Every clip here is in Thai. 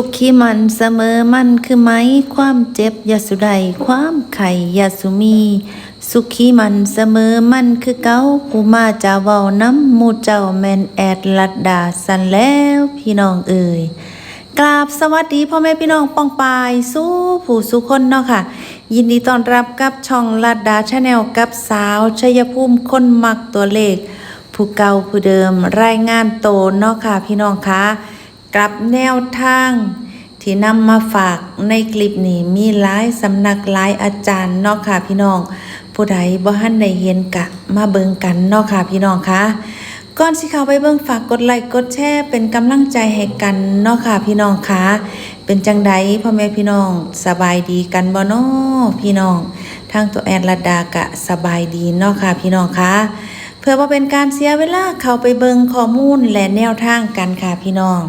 สุขีมันเสมอมันคือไหม ความเจ็บยาสุใดความไข่ยาสุมี สุขีมันเสมอมันคือเก้าผู้มาจะเว้าน้ำมูเจ้าแมนแอดลัดดาสันแล้วพี่น้องเอ่ยกราบสวัสดีพ่อแม่พี่น้องปองปายสู้ผู้สุคนเนาะค่ะ ยินดีต้อนรับกับช่องลัดดาชาแนลกับสาวชัยภูมิคนมักตัวเลข ผู้เก่าผู้เดิมรายงานโตเนาะค่ะพี่น้องคะ กับแนวทาง ที่นำมาฝากในคลิปนี้มีหลายสำนักหลายอาจารย์เนาะค่ะพี่น้อง ผู้ใดบ่ทันได้เห็นกะมาเบิ่งกันเนาะค่ะพี่น้องคะก่อนสิเข้าไปเบิ่งฝากกดไลค์กดแชร์เป็นกำลังใจให้กันเนาะค่ะพี่น้องคะเป็นจังใดพ่อแม่พี่น้องสบายดีกันบ่เนาะพี่น้องทางตัวแอดลดดากะสบายดีเนาะค่ะพี่น้องคะเพื่อว่าเป็นการเสียเวลาเข้าไปเบิงข้อมูลและแนวทางกันค่ะพี่น้อง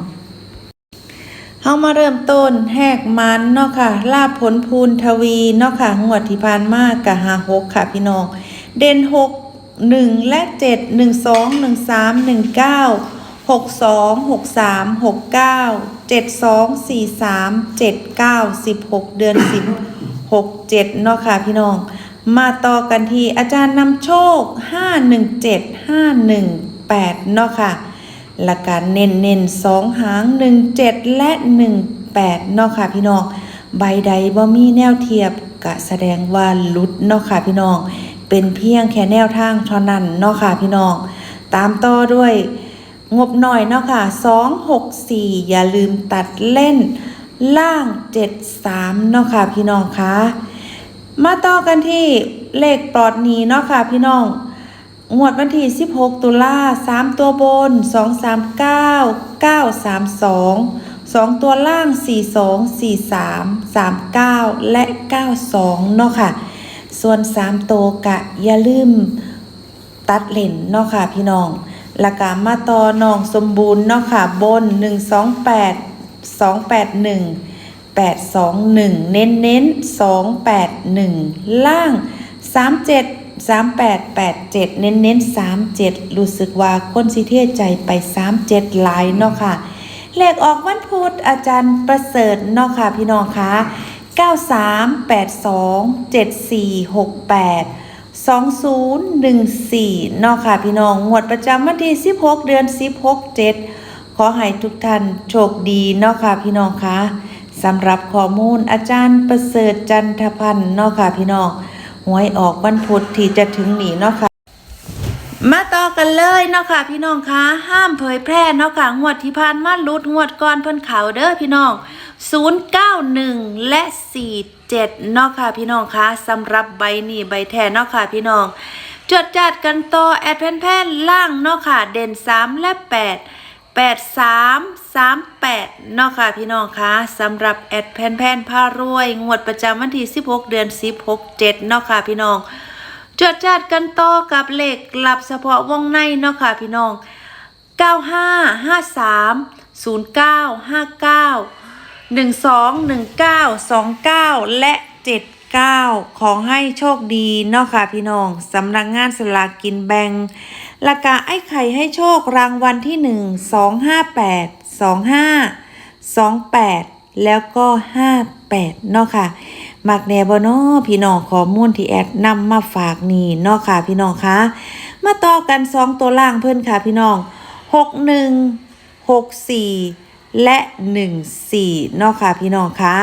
เฮามาเริ่มต้นแหกมันเนาะค่ะ ลาบผลพูนทวีเนาะค่ะ งวดที่ผ่านมากกะหาหกค่ะพี่น้อง เด่นหกหนึ่งและเจ็ดหนึ่งสองหนึ่งสามหนึ่งเก้าหกสองหกสามหกเก้าเจ็ดสองสี่สามเจ็ดเก้าสิบหกเดือนสิบหกเจ็ดเนาะค่ะพี่น้อง มาต่อกันที่อาจารย์นำโชค517 518เนาะค่ะ หลัการเน้นเน้นสองหาง17และ18เนาะค่ะพี่น้องใบใดบ่มีแนวเทียบกะแสดงว่าลุดเนาะค่ะพี่น้อง เป็นเพียงแค่แนวทางเท่านั้นเนาะค่ะพี่น้อง ตามต่อด้วยงบหน่อยเนาะค่ะ264อย่าลืมตัดเล่นล่าง73เนาะค่ะพี่น้องคะมาต่อกันที่เลขปลอดหนี้เนาะค่ะพี่น้อง งวดวันที่ 16 ตุลา3 ตัวบน 239 932 2 ตัวล่าง 42 43 39 และ 92 เนาะค่ะ ส่วน 3 ตัวกะอย่าลืมตัดเลนเนาะค่ะพี่น้องล้วก็มาตอน้องสมบูรณ์เนาะค่ะ บน 128 281 821 เน้นเน้น281 ล่าง 37 3887 เน้นเน้น37 รู้สึกว่าคนสิเทใจไป 37หลายเนาะค่ะ เลขออกวันพุธอาจารย์ประเสริฐเนาะค่ะพี่น้องคะ9382 7468 2014เนาะค่ะพี่น้อง งวดประจำวันที่ 16 เดือน 16 7 ขอให้ทุกท่านโชคดีเนาะค่ะพี่น้องคะสำหรับข้อมูลอาจารย์ประเสริฐจันทพันธ์เนาะค่ะพี่น้อง วยออกวันพุธที่จะถึงนี้เนาะค่ะ มาต่อกันเลยเนาะค่ะ พี่น้องคะห้ามเผยแพร่เนาะค่ะงวดที่ผ่านมาลุดงวดก่อนเพิ่นเขาเด้อพี่น้อง 091 และ 47เนาะค่ะ พี่น้องคะสำหรับใบนี้ใบแทนเนาะค่ะ พี่น้องจดจัดกันต่อแอดแผ่นแผ่นล่างเนาะค่ะ เด่น 3 และ 8 8 3 3 8 เนาะค่ะพี่น้องคะสำหรับแอดแผ่นแผ่นพารวย งวดประจำวันที่ 16 เดือน 16 7 เนาะค่ะพี่น้องจดจัดกันต่อกับเลขกลับเฉพาะวงในเนาะค่ะพี่น้อง 95 53 09 59 12 19 29 และ 9 ขอให้โชคดีเนาะค่ะพี่น้องสำนักงานสลากกินแบ่งราคาไอ้ไข่ให้โชครางวัลที่ 1 258 25 28 แล้วก็ 58 เนาะค่ะมักแนบเนาะพี่น้องข้อมูลที่แอดนำมาฝากนี่เนาะค่ะพี่น้องคะมาต่อกันสองตัวล่างเพิ่อนค่ะพี่น้องหกหนึ่งหกสี่และหนึ่งสี่เนาะค่ะพี่น้องคะ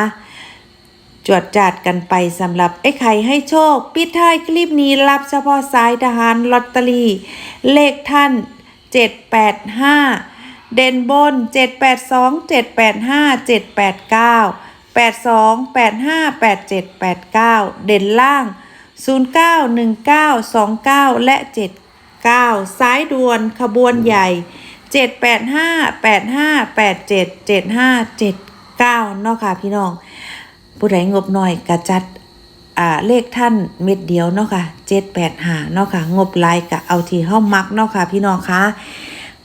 จวดจัดกันไปสำหรับไอ้ไข่ให้โชค ปิดท้ายคลิปนี้รับเฉพาะสายทหารลอตเตอรี่ เลขท่านเจ็ดแปดห้าเด่นบนเจ็ดแปดสองเจ็ดแปดห้าเจ็ดแปดเก้าแปดสองแปดห้าแปดเจ็ดแปดเก้าเด่นล่างศูนย์เก้าหนึ่งเก้าสองเก้าและเจ็ดเก้าซ้ายด่วนขบวนใหญ่เจ็ดแปดห้าแปดห้าแปดเจ็ดเจ็ดห้าเจ็ดเก้าเนาะค่ะพี่น้อง ผู้ใดงบหน่อยกระจัดอ่าเลขท่านเม็ดเดียวเนาะค่ะเจ็ดแปดหาเนาะค่ะงบลายกะเอาที่เฮามักเนาะค่ะพี่น้องคะ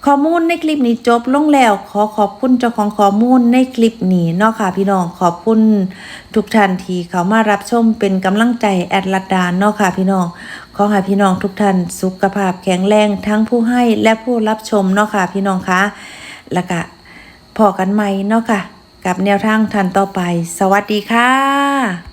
ข้อมูลในคลิปนี้จบลงแล้ว ขอขอบคุณเจ้าของข้อมูลในคลิปนี้เนาะค่ะพี่น้องขอบคุณทุกท่านที่เขามารับชมเป็นกำลังใจแอดลัดดานเนาะค่ะพี่น้องขอให้พี่น้องทุกท่านสุขภาพแข็งแรงทั้งผู้ให้และผู้รับชมเนาะค่ะพี่น้องคะแล้วก็พอกันใหม่เนาะค่ะ กับแนวทางทันต่อไป สวัสดีค่ะ